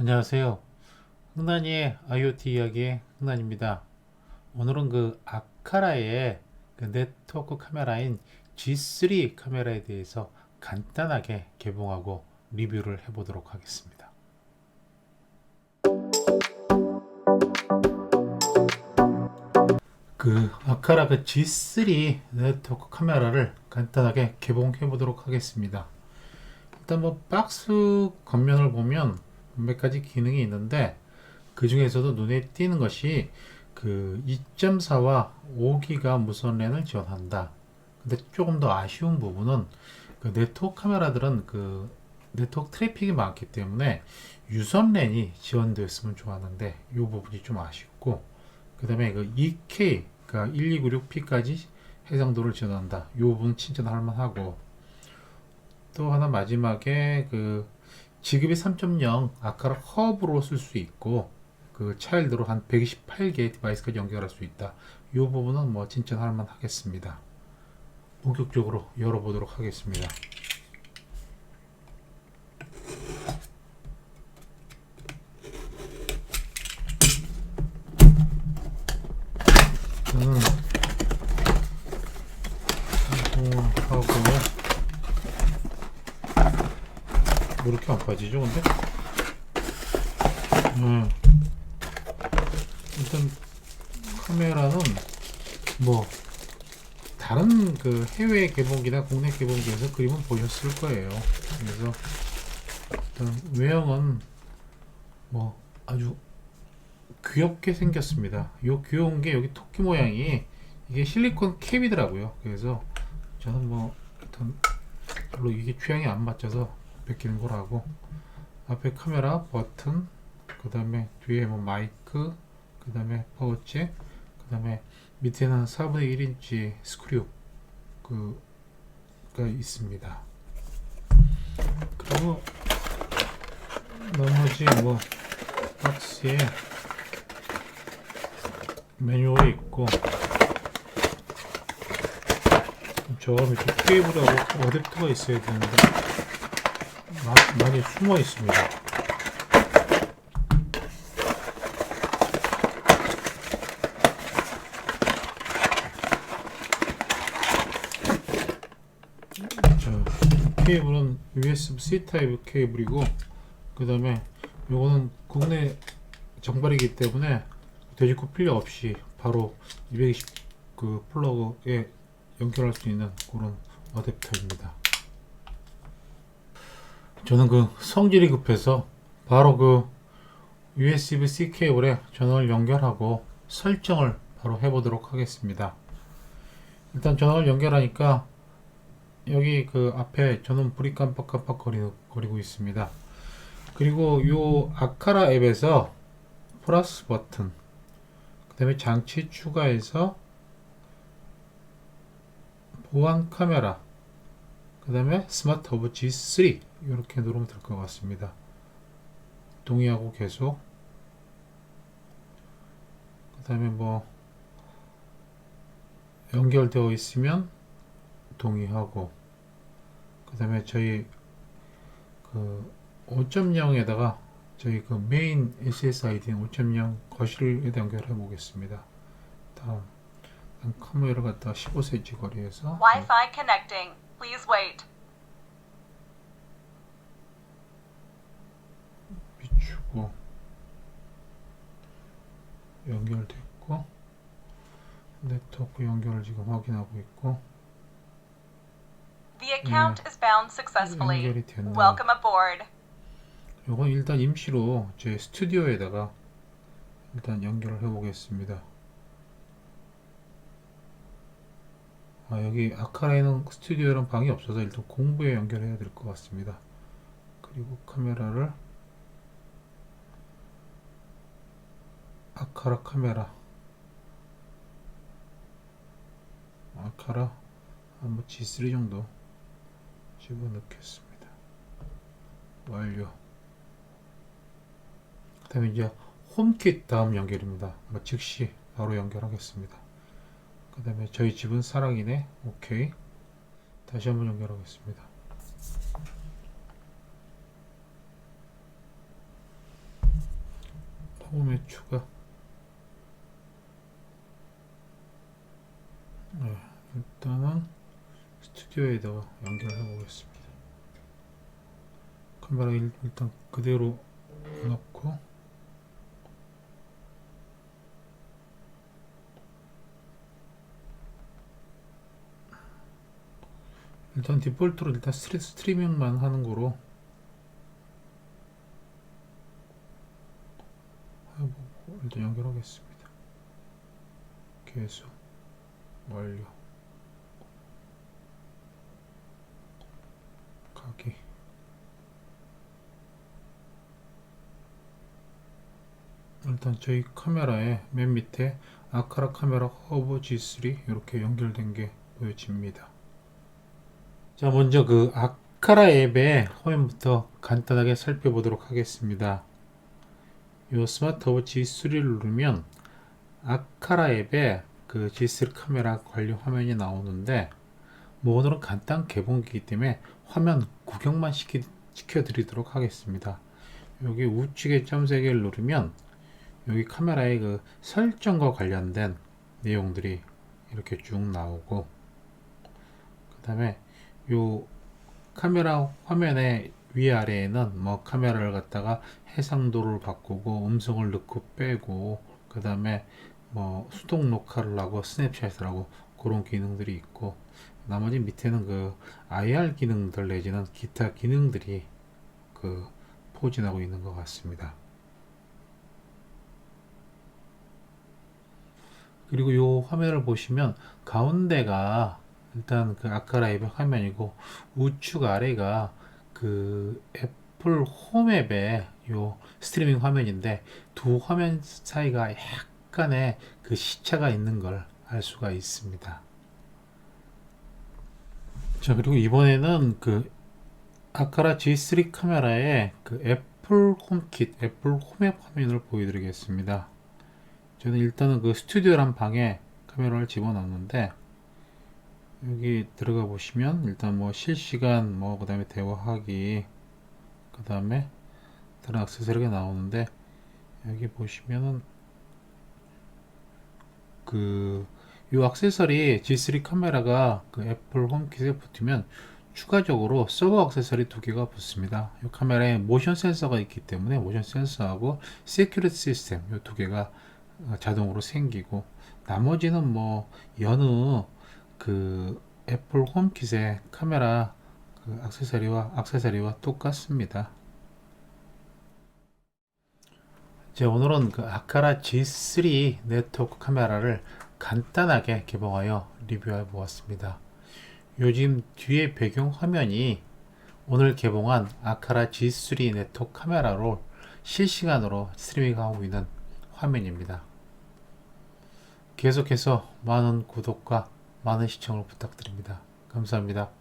안녕하세요. 흥난이의 IoT 이야기의 흥난입니다. 오늘은 그 아카라의 그 네트워크 카메라인 G3 카메라에 대해서 간단하게 개봉하고 리뷰를 해보도록 하겠습니다. 그 아카라 그 G3 네트워크 카메라를 간단하게 개봉해 보도록 하겠습니다. 일단 뭐 박스 겉면을 보면 몇 가지 기능이 있는데 그 중에서도 눈에 띄는 것이 그 2.4와 5기가 무선 랜을 지원한다. 근데 조금 더 아쉬운 부분은 그 네트워크 카메라들은 그 네트워크 트래픽이 많기 때문에 유선 랜이 지원되었으면 좋았는데 이 부분이 좀 아쉽고 그 다음에 그 2K 그러니까 1296P까지 해상도를 지원한다. 이 부분 칭찬할 만하고 또 하나 마지막에 그 지급이 3.0 아까라 허브로 쓸 수 있고 그 차일드로 한 128개 디바이스까지 연결할 수 있다. 이 부분은 뭐 칭찬할 만 하겠습니다. 본격적으로 열어보도록 하겠습니다. 저는 하고 뭐 이렇게 안 빠지죠, 근데? 음. 일단 카메라는 뭐 다른 그 해외 개봉기나 국내 개봉기에서 그림은 보셨을 거예요. 그래서 일단 외형은 뭐 아주 귀엽게 생겼습니다. 요 귀여운 게 여기 토끼 모양이 이게 실리콘 캡이더라고요. 그래서 저는 뭐 일단 별로 이게 취향이 안 맞춰서 베끼는 거라고. 앞에 카메라 버튼 그 다음에 뒤에 뭐 마이크 그 다음에 파워잭 그 다음에 밑에는 4분의 1인치 스크류 그가 있습니다. 그리고 나머지 뭐 박스에 매뉴얼이 있고 저 밑에 케이블하고 어댑터가 있어야 되는데 마- 많이 숨어 있습니다. 자, 케이블은 USB-C 타입 케이블이고 그 다음에 요거는 국내 정발이기 때문에 돼지코 필요 없이 바로 220 그 플러그에 연결할 수 있는 그런 어댑터입니다. 저는 그 성질이 급해서 바로 그 USB-C 케이블에 전원을 연결하고 설정을 바로 해보도록 하겠습니다. 일단 전원을 연결하니까 여기 그 앞에 전원 불이 깜빡깜빡 거리, 거리고 있습니다. 그리고 요 아카라 앱에서 플러스 버튼 그 다음에 장치 추가해서 보안 카메라 그 다음에 스마트 오브 G3 이렇게 누르면 될 것 같습니다. 동의하고 계속 그 다음에 뭐 연결되어 있으면 동의하고 그 다음에 저희 그 5.0에다가 저희 그 메인 SSID는 5.0 거실에다 연결해 보겠습니다. 다음 카메라 갖다 15cm 거리에서 Wi-Fi connecting. Please wait. 비추고 연결됐고 네트워크 연결을 지금 확인하고 있고 The account is bound successfully. 연결이 됐네요. Welcome aboard. 요건 일단 임시로 제 스튜디오에다가 일단 연결을 해 보겠습니다. 아 여기 아카라에는 스튜디오랑 방이 없어서 일단 공부에 연결해야 될 것 같습니다. 그리고 카메라를 아카라 카메라 아카라 한뭐 G3 정도 집어넣겠습니다. 완료. 그 다음에 이제 홈킷 다음 연결입니다. 뭐 즉시 바로 연결하겠습니다. 그 다음에 저희 집은 사랑이네. 오케이. 다시 한번 연결하겠습니다. 홈에 추가 네, 일단은 스튜디오에다가 연결해 보겠습니다 카메라 일, 일단 그대로 넣고 일단 디폴트로 일단 스트리, 스트리밍만 하는 거로 해보고 일단 연결하겠습니다. 계속 완료 가기 일단 저희 카메라의 맨 밑에 아카라 카메라 허브 G3 이렇게 연결된 게 보여집니다. 자 먼저 그 아카라 앱의 화면부터 간단하게 살펴보도록 하겠습니다. 이 스마트 허브 G3를 누르면 아카라 앱에 그 G3 카메라 관련 화면이 나오는데 뭐 오늘은 간단 개봉기이기 때문에 화면 구경만 시키, 시켜드리도록 하겠습니다. 여기 우측에 점 3개를 누르면 여기 카메라의 그 설정과 관련된 내용들이 이렇게 쭉 나오고 그 다음에 요 카메라 화면의 위아래에는 뭐 카메라를 갖다가 해상도를 바꾸고 음성을 넣고 빼고 그 다음에 뭐 수동 녹화를 하고 스냅샷을 하고 그런 기능들이 있고 나머지 밑에는 그 IR 기능들 내지는 기타 기능들이 그 포진하고 있는 것 같습니다. 그리고 이 화면을 보시면 가운데가 일단 그 아카라 앱의 화면이고 우측 아래가 그 애플 홈앱의 요 스트리밍 화면인데 두 화면 사이가 약간의 그 시차가 있는 걸 알 수가 있습니다. 자 그리고 이번에는 그 아카라 G3 카메라의 그 애플 홈킷, 애플 홈앱 화면을 보여드리겠습니다. 저는 일단은 그 스튜디오란 방에 카메라를 집어넣는데 여기 들어가 보시면 일단 뭐 실시간 뭐 그 다음에 대화하기 그 다음에 다른 액세서리가 나오는데 여기 보시면은 그 이 액세서리 G3 카메라가 그 애플 홈킷에 붙으면 추가적으로 서버 액세서리 두 개가 붙습니다. 이 카메라에 모션 센서가 있기 때문에 모션 센서하고 시큐리티 시스템 이 두 개가 어, 자동으로 생기고 나머지는 뭐 여느 그 애플 홈킷의 카메라 그 액세서리와 액세서리와 똑같습니다. 제 오늘은 그 아카라 G3 네트워크 카메라를 간단하게 개봉하여 리뷰해 보았습니다. 요즘 뒤에 배경 화면이 오늘 개봉한 아카라 G3 네트워크 카메라로 실시간으로 스트리밍하고 있는 화면입니다. 계속해서 많은 구독과 많은 시청을 부탁드립니다. 감사합니다.